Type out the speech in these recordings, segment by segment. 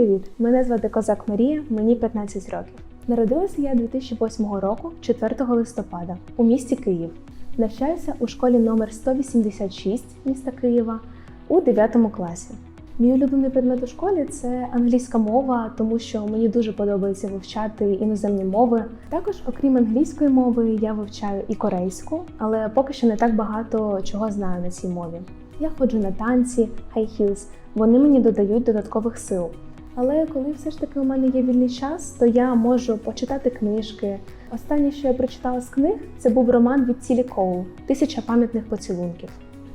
привіт! Мене звати Козак Марія, мені 15 років. Народилася я 2008 року, 4 листопада, у місті Київ. Навчаюся у школі номер 186 міста Києва у 9 класі. Мій улюблений предмет у школі це англійська мова, тому що мені дуже подобається вивчати іноземні мови. Також, окрім англійської мови, я вивчаю і корейську, але поки що не так багато чого знаю на цій мові. Я ходжу на танці, heels, вони мені додають додаткових сил. Але коли все ж таки у мене є вільний час, то я можу почитати книжки. Останнє, що я прочитала з книг, це був роман від Цілі Коул Тисяча пам'ятних поцілунків.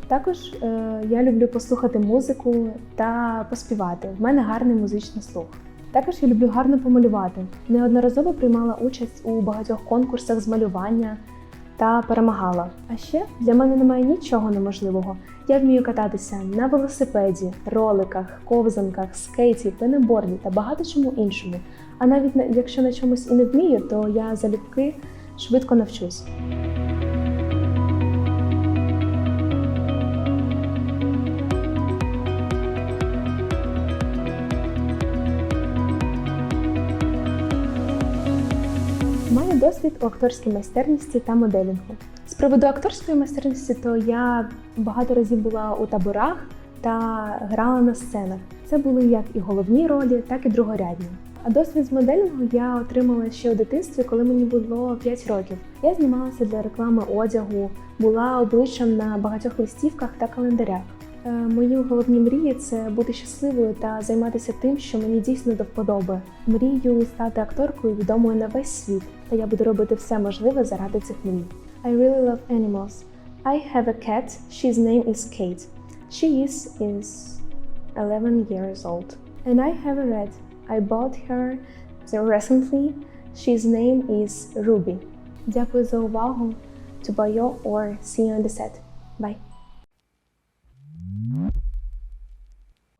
Також е, я люблю послухати музику та поспівати. В мене гарний музичний слух. Також я люблю гарно помалювати. Неодноразово приймала участь у багатьох конкурсах з малювання та перемагала. А ще для мене немає нічого неможливого. Я вмію кататися на велосипеді, роликах, ковзанках, скейті, пенеборді та багато чому іншому. А навіть на- якщо на чомусь і не вмію, то я залюбки швидко навчусь. Маю досвід у акторській майстерності та моделінгу. З приводу акторської майстерності, то я багато разів була у таборах та грала на сценах. Це були як і головні ролі, так і другорядні. А досвід з моделінгу я отримала ще у дитинстві, коли мені було 5 років. Я знімалася для реклами одягу, була обличчям на багатьох листівках та календарях. Е, Мої головні мрії це бути щасливою та займатися тим, що мені дійсно до вподоби. Мрію стати акторкою відомою на весь світ, та я буду робити все можливе заради цих мрій. I really love animals. I have a cat. She's name is Kate. She is is 11 years old. And I have a rat. I bought her recently. She's name is Ruby. Дякую за увагу. To buy your or see you on the set. Bye.